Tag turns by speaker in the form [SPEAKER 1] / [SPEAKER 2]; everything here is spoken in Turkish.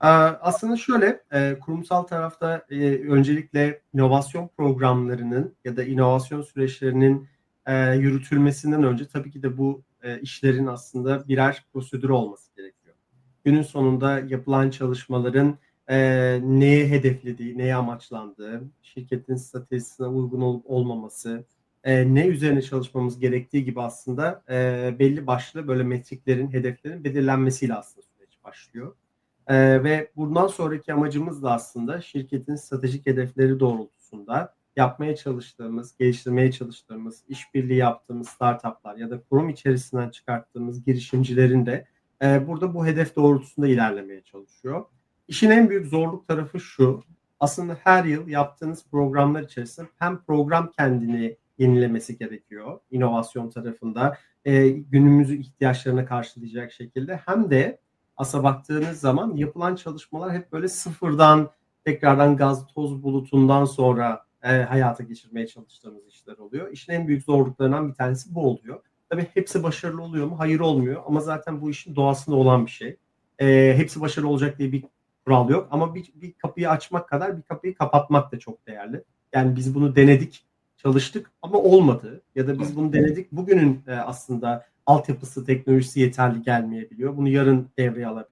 [SPEAKER 1] Aaa, aslında şöyle, eee, kurumsal tarafta, eee, öncelikle inovasyon programlarının ya da inovasyon süreçlerinin, eee, yürütülmesinden önce tabii ki de bu, işlerin aslında birer prosedürü olması gerekiyor. Günün sonunda yapılan çalışmaların, neyi hedeflediği, neye amaçlandığı, şirketin stratejisine uygun olup olmaması, ne üzerine çalışmamız gerektiği gibi aslında, belli başlı böyle metriklerin, hedeflerin belirlenmesiyle aslında süreç başlıyor. Eee, ve bundan sonraki amacımız da aslında şirketin stratejik hedefleri doğrultusunda yapmaya çalıştığımız, geliştirmeye çalıştığımız, işbirliği yaptığımız startup'lar ya da kurum içerisinden çıkarttığımız girişimcilerin de, eee, burada bu hedef doğrultusunda ilerlemeye çalışıyor. İşin en büyük zorluk tarafı şu: Aslında her yıl yaptığınız programlar içerisinde hem program kendini yenilemesi gerekiyor inovasyon tarafında, eee, günümüzün ihtiyaçlarını karşılayacak şekilde hem de aslına baktığınız zaman yapılan çalışmalar hep böyle sıfırdan tekrardan gaz, toz bulutundan sonra, eee, hayata geçirmeye çalıştığımız işler oluyor. İşin en büyük zorluklarından bir tanesi bu oluyor. Tabii hepsi başarılı oluyor mu? Hayır, olmuyor ama zaten bu işin doğasında olan bir şey. Eee, hepsi başarılı olacak diye bir kural yok ama bir bir kapıyı açmak kadar bir kapıyı kapatmak da çok değerli. Yani biz bunu denedik, çalıştık ama olmadı. Ya da biz bunu denedik, bugünün, eee, aslında altyapısı, teknolojisi yeterli gelmeyebiliyor. Bunu yarın devreye alabiliriz